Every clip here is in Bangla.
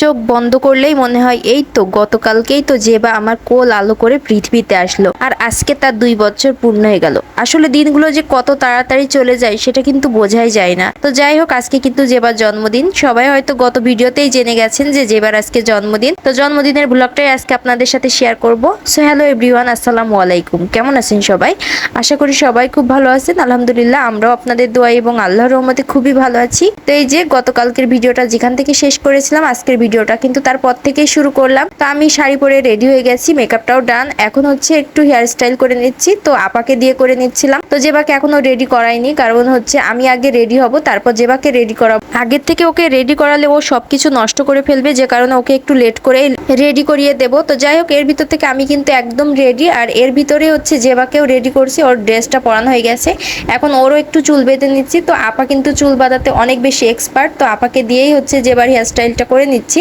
চোখ বন্ধ করলেই মনে হয়, এই তো, গতকালকেই তো জেবা আমার কোল আলো করে পৃথিবীতে আসলো আর আজকে তার দুই বছর পূর্ণ হয়ে গেল। আসলে দিনগুলো যে কত তাড়াতাড়ি চলে যায়, সেটা কিন্তু বোঝাই যায় না। তো যাই হোক, আজকে কিন্তু জেবার জন্মদিন। সবাই হয়তো গত ভিডিওতেই জেনে গেছেন যে জেবার আজকে জন্মদিন। তো জন্মদিনের ব্লগটাই আজকে আপনাদের সাথে শেয়ার করব। সো হ্যালো এভরিওয়ান, আসসালামু আলাইকুম। কেমন আছেন সবাই? আশা করি সবাই খুব ভালো আছেন। আলহামদুলিল্লাহ, আমরাও আপনাদের দোয়া এবং আল্লাহর রহমতে খুবই ভালো আছি। তো এই যে গতকালকের ভিডিওটা যেখান থেকে শেষ করেছিলাম, আজকের ভিডিওটা কিন্তু তারপর থেকেই শুরু করলাম। তো আমি শাড়ি পরে রেডি হয়ে গেছি মেকআপটাও ডান এখন হচ্ছে একটু হেয়ার স্টাইল করে নিচ্ছি, তো আপাকে দিয়ে করে নিচ্ছিলাম। তো জেবাকে এখনও রেডি করাইনি, কারণ হচ্ছে আমি আগে রেডি হব, তারপর জেবাকে রেডি করাবো। আগের থেকে ওকে রেডি করালে ও সবকিছু নষ্ট করে ফেলবে, যে কারণে ওকে একটু লেট করে রেডি করিয়ে দেব। তো যাই হোক, এর ভিতর থেকে আমি কিন্তু একদম রেডি আর এর ভিতরে হচ্ছে জেবাকেও রেডি করছি, ওর ড্রেসটা পরানো হয়ে গেছে। এখন ওরও একটু চুল বেঁধে নিচ্ছি, তো আপা কিন্তু চুল বাঁধাতে অনেক বেশি এক্সপার্ট তো আপাকে দিয়েই হচ্ছে যেবার হেয়ার স্টাইলটা করে নিচ্ছি।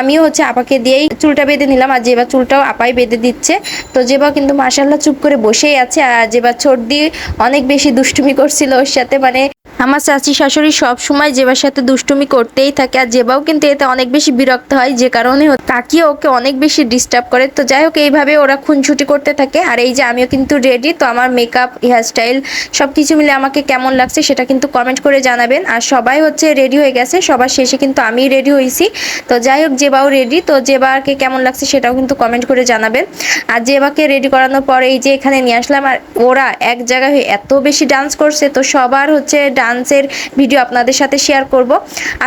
আমিও হচ্ছে আপাকে দিয়েই চুলটা বেঁধে নিলাম আর যেবার চুলটাও আপাই বেঁধে দিচ্ছে। তো যেবা কিন্তু মাসাল্লাহ চুপ করে বসেই আছে আর যেবা ছোট দিয়ে অনেক বেশি দুষ্টুমি করছিল ওর সাথে মানে আমার চাচি শাশুড়ি সব সময় জেবার সাথে দুষ্টুমি করতেই থাকে আর জেবাও কিন্তু এতে অনেক বেশি বিরক্ত হয়, যে কারণে কাকিও ওকে অনেক বেশি ডিস্টার্ব করে। তো যাই হোক, এইভাবে ওরা খুনছুটি করতে থাকে আর এই যে আমিও কিন্তু রেডি তো আমার মেকআপ হেয়ারস্টাইল সব কিছু মিলে আমাকে কেমন লাগছে সেটা কিন্তু কমেন্ট করে জানাবেন। আর সবাই হচ্ছে রেডি হয়ে গেছে, সবার শেষে কিন্তু আমি রেডি হয়েছি তো যাই হোক, জেবাও রেডি তো জেবাকে কেমন লাগছে সেটাও কিন্তু কমেন্ট করে জানাবেন। আর জেবাকে রেডি করানোর পরে এই যে এখানে নিয়ে আসলাম, আর ওরা এক জায়গায় হয়ে এত বেশি ডান্স করছে, তো সবার হচ্ছে ডান্সের ভিডিও আপনাদের সাথে শেয়ার করব।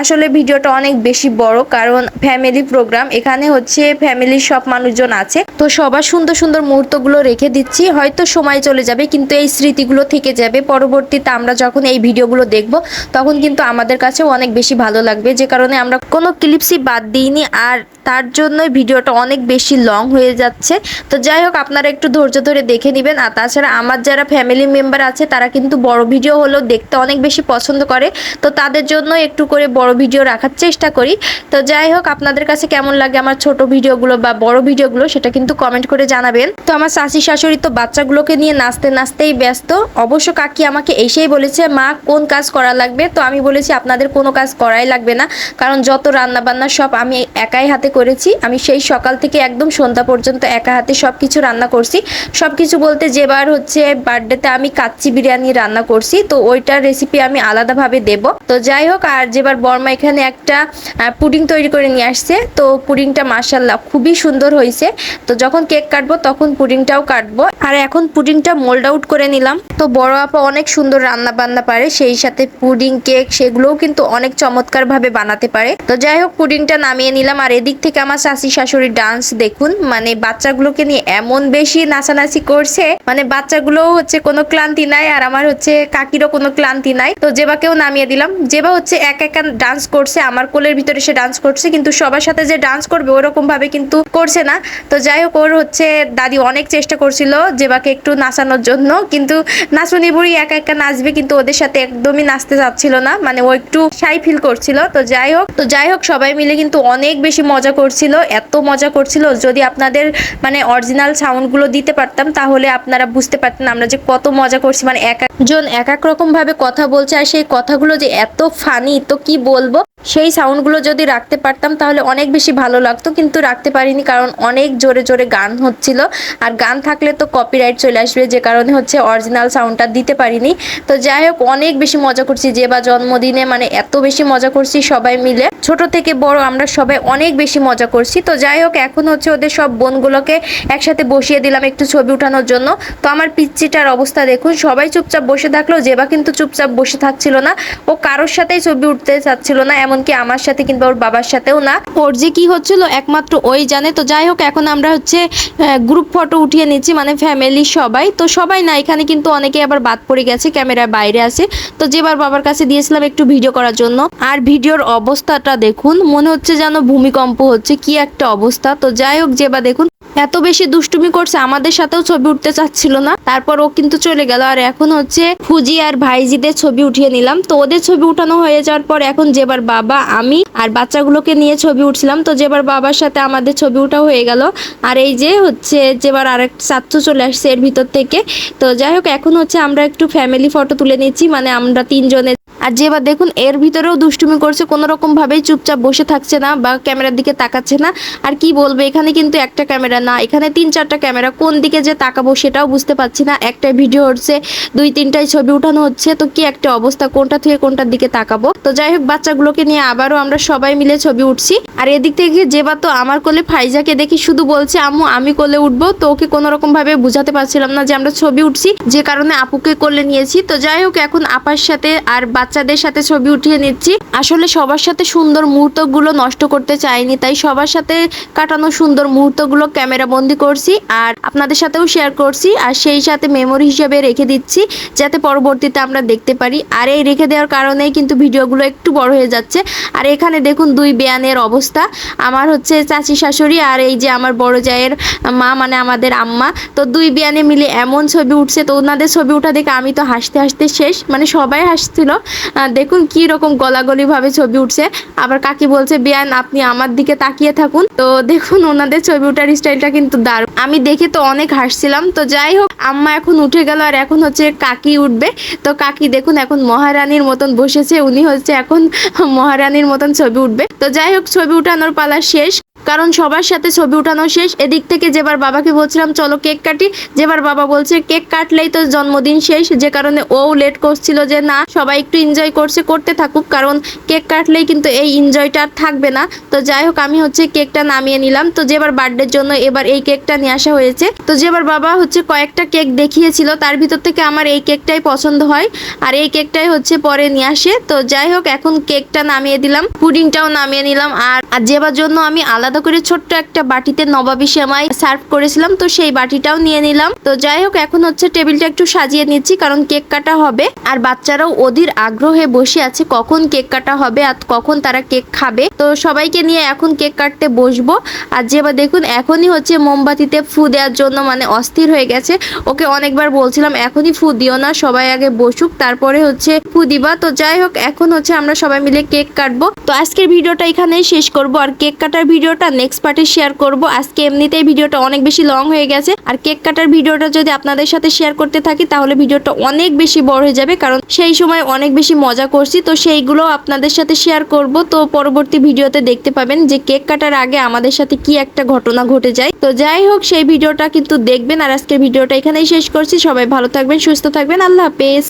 আসলে ভিডিওটা অনেক বেশি বড়, কারণ ফ্যামিলি প্রোগ্রাম এখানে হচ্ছে ফ্যামিলির সব মানুষজন আছে। তো সবার সুন্দর সুন্দর মুহূর্তগুলো রেখে দিচ্ছি, হয়তো সময় চলে যাবে, কিন্তু এই স্মৃতিগুলো থেকে যাবে। পরবর্তীতে আমরা যখন এই ভিডিওগুলো দেখব, তখন কিন্তু আমাদের কাছেও অনেক বেশি ভালো লাগবে। যে কারণে আমরা কোনো ক্লিপসই বাদ দিইনি, আর তার জন্যই ভিডিওটা অনেক বেশি লং হয়ে যাচ্ছে। তো যাই হোক, আপনারা একটু ধৈর্য ধরে দেখে নেবেন। আর তাছাড়া আমার যারা ফ্যামিলি মেম্বার আছে, তারা কিন্তু বড় ভিডিও হলেও দেখতে অনেক বেশি পছন্দ করে, তো তাদের জন্য একটু করে বড় ভিডিও রাখার চেষ্টা করি। তো যাই হোক, আপনাদের কাছে কেমন লাগে আমার ছোট ভিডিওগুলো বা বড় ভিডিওগুলো সেটা কিন্তু কমেন্ট করে জানাবেন। তো আমার শাশি শাশুড়ি তো বাচ্চাগুলোকে নিয়ে নাচতে নাচতেই ব্যস্ত। অবশ্য কাকি আমাকে এসেই বলেছে, মা, কোন কাজ করা লাগবে? তো আমি বলেছি, আপনাদের কোনো কাজ করাই লাগবে না। কারণ যত রান্না বান্না সব আমি একাই হাতে করেছি। আমি সেই সকাল থেকে একদম সন্ধ্যা পর্যন্ত একা হাতে সব কিছু রান্না করছি। সব কিছু বলতে যেবার হচ্ছে বার্থডেতে আমি কাচ্চি বিরিয়ানি রান্না করছি। তো ওইটার রেসিপি আমি আলাদাভাবে দেব। তো যাই হোক, আর যেবার বর্মা এখানে একটা পুডিং তৈরি করে নিয়ে আসছে, তো পুডিংটা মাসাল্লাহ খুবই সুন্দর হয়েছে। তো যখন কেক কাটবো, তখন পুডিংটাও কাটবো। আর এখন পুডিংটা মোল্ড আউট করে নিলাম। তো বড় আপা অনেক সুন্দর রান্না বান্না পারে, সেই সাথে পুডিং, কেক, সেগুলোও কিন্তু অনেক চমৎকার ভাবে বানাতে পারে। তো যাই হোক, পুডিংটা নামিয়ে নিলাম। আর এদিক থেকে আমার শাশি শাশুড়ির ডান্স দেখুন। মানে বাচ্চাগুলোকে নিয়ে এমন বেশি নাচানাচি করছে। মানে বাচ্চাগুলোও হচ্ছে কোনো ক্লান্তি নাই, আর আমার হচ্ছে কাকিরও কোনো ক্লান্তি নাই। তো জেবাকেও নামিয়ে দিলাম। জেবা হচ্ছে এক একা ডান্স করছে, আমার কোলের ভিতরে সে ডান্স করছে, কিন্তু সবার সাথে যে ডান্স করবে ওরকম ভাবে কিন্তু করছে না। তো যাই হোক, ওর হচ্ছে দাদি অনেক চেষ্টা করছিল জেবাকে একটু নাচানোর জন্য, কিন্তু নাচনি বুড়ি একা একা নাচবে, কিন্তু ওদের সাথে একদমই নাচতে যাচ্ছিল না। মানে ও একটু সাই ফিল করছিল। তো যাই হোক, তো যাই হোক, সবাই মিলে কিন্তু অনেক বেশি মজা করছিল, এত মজা করছিল। যদি আপনাদের মানে অরিজিনাল সাউন্ডগুলো দিতে পারতাম, তাহলে আপনারা বুঝতে পারতেন আমরা যে কত মজা করছি। মানে এক একজন এক এক রকম ভাবে কথা বলছে, আর সেই কথাগুলো যে এত ফানি তো কি বলব? সেই সাউন্ডগুলো যদি রাখতে পারতাম, তাহলে অনেক বেশি ভালো লাগতো, কিন্তু রাখতে পারিনি, কারণ অনেক জোরে জোরে গান হচ্ছিল। আর গান থাকলে তো কপিরাইট চলে আসবে, যে কারণে হচ্ছে অরিজিনাল সাউন্ডটা দিতে পারিনি। তো যাই হোক, অনেক বেশি মজা করছি, যে বা জন্মদিনে মানে এত বেশি মজা করছি সবাই মিলে। ছোট থেকে বড় আমরা সবাই অনেক বেশি মজা করছি। তো যাই হোক, এখন হচ্ছে ওদের সব বোনগুলোকে একসাথে বসিয়ে দিলাম একটু ছবি উঠানোর জন্য। তো আমার পিচ্চিটার অবস্থা দেখুন, সবাই চুপচাপ বসে থাকল জেবা কিন্তু চুপচাপ বসে থাকছিল না। ও কারোর সাথেই ছবি উঠতে চাচ্ছিল না, এমনকি আমার সাথে কিংবা ওর বাবার সাথেও না। ওর যে কি হচ্ছিল একমাত্র ওই জানে। তো যাই হোক, এখন আমরা হচ্ছে গ্রুপ ফটো উঠিয়ে নিচ্ছি মানে ফ্যামিলি সবাই। তো সবাই না, এখানে কিন্তু অনেকে আবার বাদ পড়ে গেছে, ক্যামেরার বাইরে আছে। তো যেবার বাবার কাছে দিয়েছিলাম একটু ভিডিও করার জন্য। আর ভিডিওর অবস্থাটা দেখুন, মনে হচ্ছে যেন ভূমিকম্প হচ্ছে, কি একটা অবস্থা। তো যাই হোক যেবা দেখুন, এত বেশি দুষ্টুমি করছে, আমাদের সাথেও ছবি উঠতে চাচ্ছিল না। তারপর ও কিন্তু চলে গেল। আর এখন হচ্ছে ফুজি আর ভাইজিদের ছবি উঠিয়ে নিলাম। তো ওদের ছবি উঠানো হয়ে যাওয়ার পর এখন যেবার বাবা, আমি আর বাচ্চাগুলোকে নিয়ে ছবি উঠছিলাম। তো যেবার বাবার সাথে আমাদের ছবি উঠা হয়ে গেল। আর এই যে হচ্ছে যেবার আরেক ছাত্র চলে আসছে এর ভিতর থেকে। তো যাই হোক, এখন হচ্ছে আমরা একটু ফ্যামিলি ফটো তুলে নিচ্ছি। মানে আমরা তিনজনে আর যে বা দেখুন, এর ভিতরেও দুষ্টুমি করছে কোনো রকম ভাবেই চুপচাপ বসে থাকছে না বা ক্যামেরার দিকে তাকাচ্ছে না। আর কি বলব, এখানে কিন্তু একটা ক্যামেরা না, এখানে তিন চারটা ক্যামেরা, কোন দিকে যে তাকাবো সেটাও বুঝতে পারছি না। একটা ভিডিও হচ্ছে, দুই তিনটায় ছবি উঠানো হচ্ছে, তো কি একটা অবস্থা, কোনটা থেকে কোনটার দিকে তাকাবো? তো যাই হোক, বাচ্চাগুলোকে নিয়ে আবারও আমরা সবাই মিলে ছবি উঠছি। আর এদিক থেকে যেবা তো আমার কোলে ফাইজাকে দেখি, শুধু বলছে, আম্মু, আমি কোলে উঠবো। তো ওকে কোনো রকম ভাবে বুঝাতে পারছিলাম না যে আমরা ছবি উঠছি, যে কারণে আপুকে কোলে নিয়েছি। তো যাই হোক, এখন আপার সাথে আর বাচ্চাদের সাথে ছবি উঠিয়ে নিচ্ছি। আসলে সবার সাথে সুন্দর মুহূর্তগুলো নষ্ট করতে চাইনি, তাই সবার সাথে কাটানো সুন্দর মুহূর্তগুলো ক্যামেরা বন্দি করছি আর আপনাদের সাথেও শেয়ার করছি আর সেই সাথে মেমোরি হিসেবে রেখে দিচ্ছি যাতে পরবর্তীতে আমরা দেখতে পারি। আর এই রেখে দেওয়ার কারণেই কিন্তু ভিডিওগুলো একটু বড় হয়ে যাচ্ছে। আর এখানে দেখুন দুই বেয়ানের অবস্থা। আমার হচ্ছে চাচি শাশুড়ি আর এই যে আমার বড় জায়ের মা মানে আমাদের আম্মা। তো দুই বিয়ানে মিলে এমন ছবি উঠছে, তো ওনাদের ছবি উঠা দেখে আমি তো হাসতে হাসতে শেষ মানে সবাই হাসছিল। দেখুন কি রকম গলাগলি ভাবে ছবি উঠছে। আবার কাকি বলছে, বিয়ান, আপনি আমার দিকে তাকিয়ে থাকুন। তো দেখুন ওনাদের ছবি ওঠার স্টাইলটা কিন্তু দারুণ। আমি দেখে তো অনেক হাসছিলাম। তো যাই হোক, আম্মা এখন উঠে গেল আর এখন হচ্ছে কাকি উঠবে। তো কাকি দেখুন এখন মহারানীর মতন বসেছে। উনি হচ্ছে এখন মহারানীর মতন ছবি উঠবে। তো যাই হোক, ছবি উঠানোর পালা শেষ। কারণ সবার সাথে ছবি উঠানো শেষ। এদিক থেকে যেবার বাবাকে বলছিলাম, চলো কেক কাটি। যেবার বাবা বলছে, কেক কাটলেই তো জন্মদিন শেষ। যে কারণে ও লেট করছিল যে, না, সবাই একটু এনজয় করছে, করতে থাকুক। কারণ কেক কাটলেই কিন্তু এই এনজয়টা আর থাকবে না। তো যাই হোক, আমি হচ্ছে কেকটা নামিয়ে নিলাম। তো যেবার বার্থডের জন্য এবার এই কেকটা নিয়ে আসা হয়েছে। তো যেবার বাবা হচ্ছে কয়েকটা কেক দেখিয়েছিল, তার ভিতর থেকে আমার এই কেকটাই পছন্দ হয়। আর এই কেকটাই হচ্ছে পরে নিয়ে আসে। তো যাই হোক, এখন কেকটা নামিয়ে দিলাম, পুডিংটাও নামিয়ে নিলাম। আর যেবার জন্য আমি আলাদা করে ছোট্ট একটা বাটিতে নবাবি সেমাই সার্ভ করেছিলাম, তো সেই বাটিটাও নিয়ে নিলাম। তো যাই হোক, এখন হচ্ছে টেবিলটা একটু সাজিয়ে নিচ্ছি, কারণ কেক কাটা হবে। আর বাচ্চারাও অধীর আগ্রহে বসে আছে কখন কেক কাটা হবে আর কখন তারা কেক খাবে। তো সবাইকে নিয়ে এখন কেক কাটতে বসবো। আর যে যেবার দেখুন, এখনই হচ্ছে মোমবাতিতে ফু দেওয়ার জন্য মানে অস্থির হয়ে গেছে। ওকে অনেকবার বলছিলাম, এখনই ফু দিও না, সবাই আগে বসুক, তারপরে হচ্ছে ফু দিবা। তো যাই হোক, এখন হচ্ছে আমরা সবাই মিলে কেক কাটবো। তো আজকের ভিডিওটা এখানেই শেষ করব। আর কেক কাটার ভিডিওটা নেক্সট পার্টে শেয়ার করব। আজকে এমনিতেই ভিডিওটা অনেক বেশি লং হয়ে গেছে। আর কেক কাটার ভিডিওটা যদি আপনাদের সাথে শেয়ার করতে থাকি, তাহলে ভিডিওটা অনেক বেশি বড় হয়ে যাবে। কারণ সেই সময় অনেক বেশি মজা করছি। তো সেইগুলো আপনাদের সাথে শেয়ার করব। তো পরবর্তী ভিডিওতে দেখতে পাবেন যে কেক কাটার আগে আমাদের সাথে কি একটা ঘটনা ঘটে যায়। তো যাই হোক, সেই ভিডিওটা কিন্তু দেখবেন। আর আজকের ভিডিওটা এখানেই শেষ করছি। সবাই ভালো থাকবেন, সুস্থ থাকবেন। আল্লাহ হাফেজ।